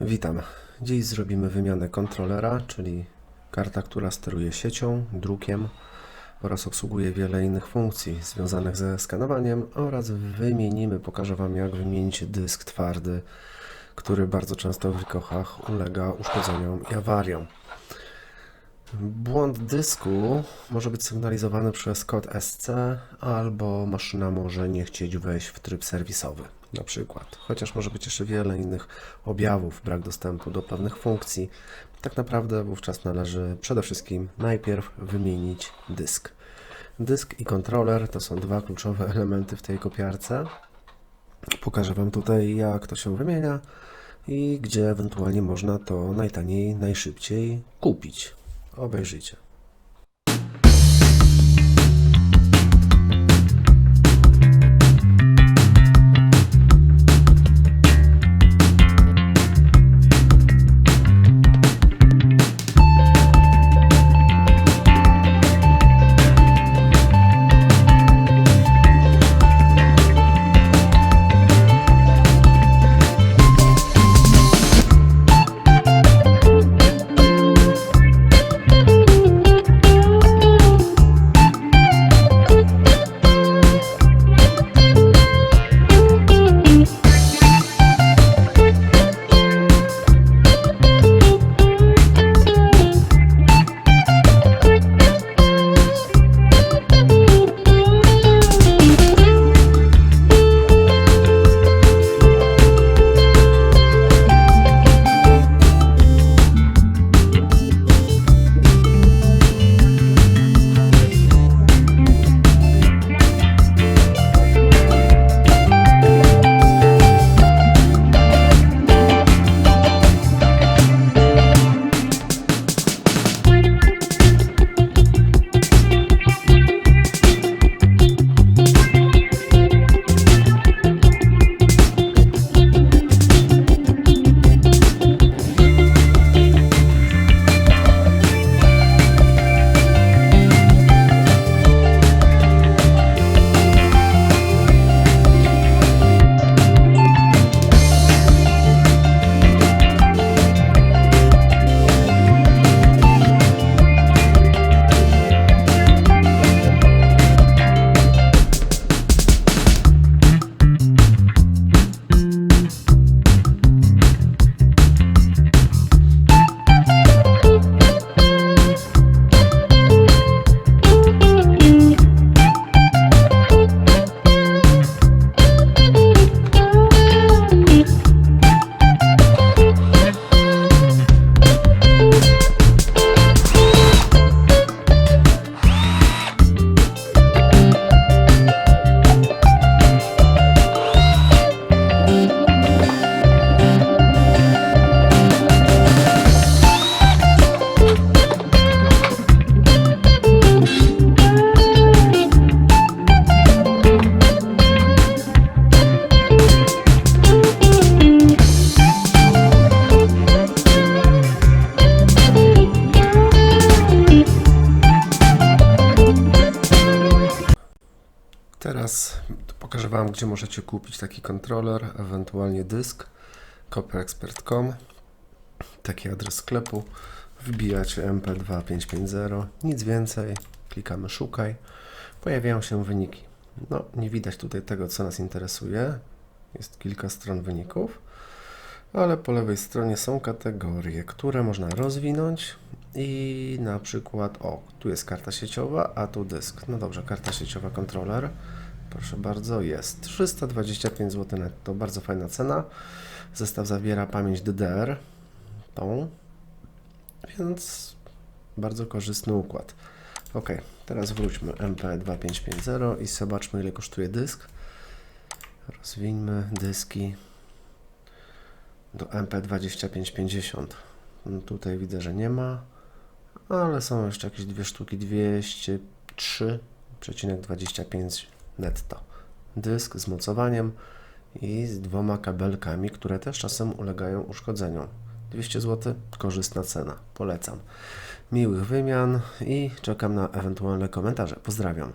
Witam. Dziś zrobimy wymianę kontrolera, czyli karta, która steruje siecią, drukiem oraz obsługuje wiele innych funkcji związanych ze skanowaniem oraz wymienimy, pokażę Wam jak wymienić dysk twardy, który bardzo często w rikochach ulega uszkodzeniom i awariom. Błąd dysku może być sygnalizowany przez kod SC albo maszyna może nie chcieć wejść w tryb serwisowy na przykład. Chociaż może być jeszcze wiele innych objawów, brak dostępu do pewnych funkcji. Tak naprawdę wówczas należy przede wszystkim najpierw wymienić dysk. Dysk i kontroler to są dwa kluczowe elementy w tej kopiarce. Pokażę Wam tutaj jak to się wymienia i gdzie ewentualnie można to najtaniej, najszybciej kupić. Obejrzyjcie. Teraz pokażę Wam, gdzie możecie kupić taki kontroler, ewentualnie dysk. copperexpert.com Taki adres sklepu. Wbijacie mp2550, nic więcej. Klikamy szukaj. Pojawiają się wyniki. No, nie widać tutaj tego, co nas interesuje. Jest kilka stron wyników, ale po lewej stronie są kategorie, które można rozwinąć i na przykład, o, tu jest karta sieciowa, a tu dysk. No dobrze, karta sieciowa kontroler. Proszę bardzo, jest 325 zł netto, bardzo fajna cena. Zestaw zawiera pamięć DDR, tą, więc bardzo korzystny układ. Ok, teraz wróćmy MP2550 i zobaczmy ile kosztuje dysk. Rozwińmy dyski do MP2550. No tutaj widzę, że nie ma, ale są jeszcze jakieś dwie sztuki 203,25 netto. Dysk z mocowaniem i z dwoma kabelkami, które też czasem ulegają uszkodzeniom. 200 zł, korzystna cena, polecam. Miłych wymian i czekam na ewentualne komentarze. Pozdrawiam.